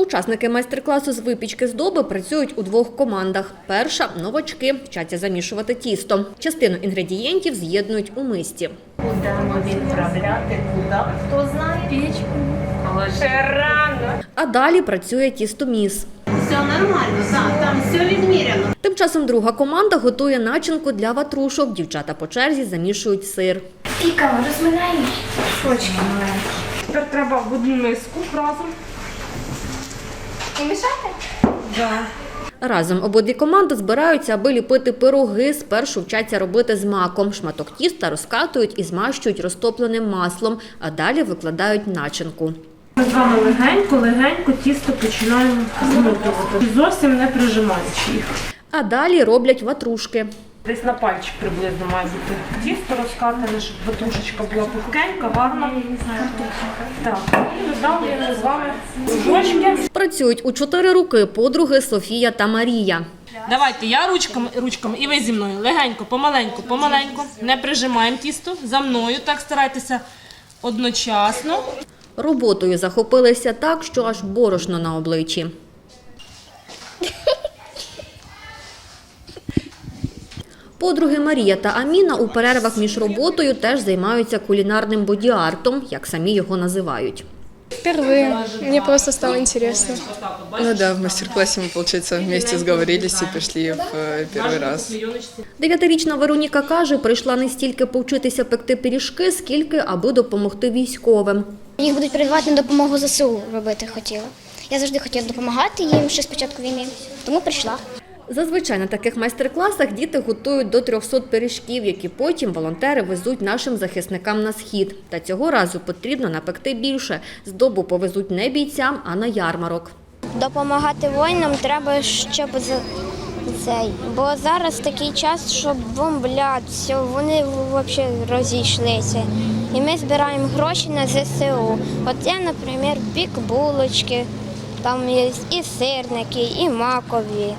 Учасники майстер-класу з випічки здоби працюють у двох командах. Перша новачки вчаться замішувати тісто. Частину інгредієнтів з'єднують у мисті. Будемо відправляти куди? Хто знає? Пічку. Але ще рано. А далі працює тістоміс. Все нормально, так, там все відміряно. Тим часом друга команда готує начинку для ватрушок. Дівчата по черзі замішують сир. Цікаво, розминаєш? Сочки маленькі. Тепер треба в одну миску разом. І мішати? Разом обидві команди збираються, аби ліпити пироги. Спершу вчаться робити з маком. Шматок тіста розкатують і змащують розтопленим маслом, а далі викладають начинку. Ми з вами легенько, легенько тісто починаємо змотувати. Зовсім не прижимаючи їх. А далі роблять ватрушки. Десь на пальчик приблизно має бути тісто розкатане, щоб ватрушечка була пухкенька, гарна. Так, і з вами кружочки. Працюють у чотири руки подруги Софія та Марія. Давайте я ручками, ручками і ви зі мною. Легенько, помаленьку, помаленьку. Не прижимаємо тісто. За мною. Так старайтеся одночасно. Роботою захопилися так, що аж борошно на обличчі. Подруги Марія та Аміна у перервах між роботою теж займаються кулінарним бодіартом, як самі його називають. Впервые. Мне просто стало интересно. Ну да, в мастер-классе мы, получается, вместе сговорились и пришли в э, первый раз. Дев'ятирічна Вероніка каже, прийшла не стільки повчитися пекти пиріжки, скільки аби допомогти військовим. Їх будуть передавати на допомогу ЗСУ робити хотіла. Я завжди хотіла допомагати їм ще з початку війни, тому прийшла. Зазвичай на таких майстер-класах діти готують до 300 пиріжків, які потім волонтери везуть нашим захисникам на схід. Та цього разу потрібно напекти більше. Здобу повезуть не бійцям, а на ярмарок. Допомагати воїнам треба, щоб цей. Бо зараз такий час, що бомблять, все, вони взагалі розійшлися. І ми збираємо гроші на ЗСУ. От я, наприклад, пік булочки, там є і сирники, і макові,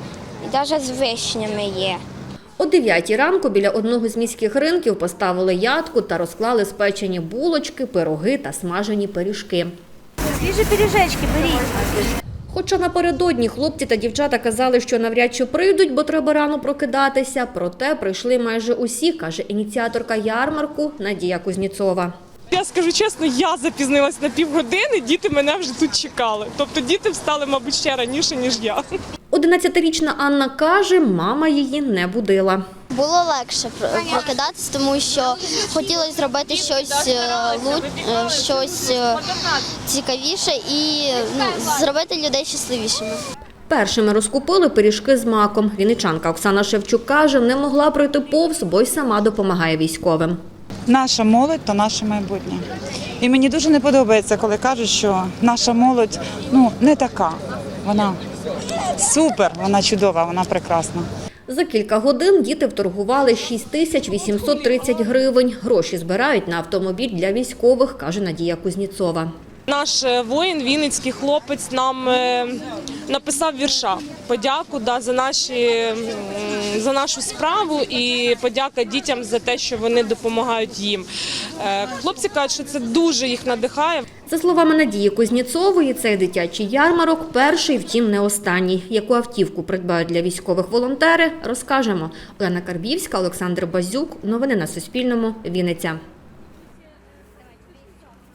і навіть з вишнями є. О 9 ранку біля одного з міських ринків поставили ядку та розклали спечені булочки, пироги та смажені пиріжки. Свіжі пиріжечки беріть. Хоча напередодні хлопці та дівчата казали, що навряд чи прийдуть, бо треба рано прокидатися. Проте прийшли майже усі, каже ініціаторка ярмарку Надія Кузніцова. Я скажу чесно, я запізнилась на півгодини, діти мене вже тут чекали. Тобто діти встали, мабуть, ще раніше, ніж я. 11-річна Анна каже, мама її не будила. Було легше пр- прокидатися, тому що хотілося зробити щось, е, е, щось е, цікавіше і ну, зробити людей щасливішими. Першими розкупили пиріжки з маком. Вінничанка Оксана Шевчук каже, не могла пройти повз, бо й сама допомагає військовим. Наша молодь то наше майбутнє. І мені дуже не подобається, коли кажуть, що наша молодь ну не така. Вона супер, вона чудова, вона прекрасна. За кілька годин діти вторгували 6 тисяч 830 гривень. Гроші збирають на автомобіль для військових, каже Надія Кузніцова. Наш е, воїн, вінницький хлопець, нам е, написав вірша. Подяку да, за, наші, м, за нашу справу і подяка дітям за те, що вони допомагають їм. Е, Хлопці кажуть, що це дуже їх надихає. За словами Надії Кузніцової, цей дитячий ярмарок перший, втім, не останній. Яку автівку придбають для військових волонтери, розкажемо. Олена Карбівська, Олександр Базюк. Новини на Суспільному. Вінниця.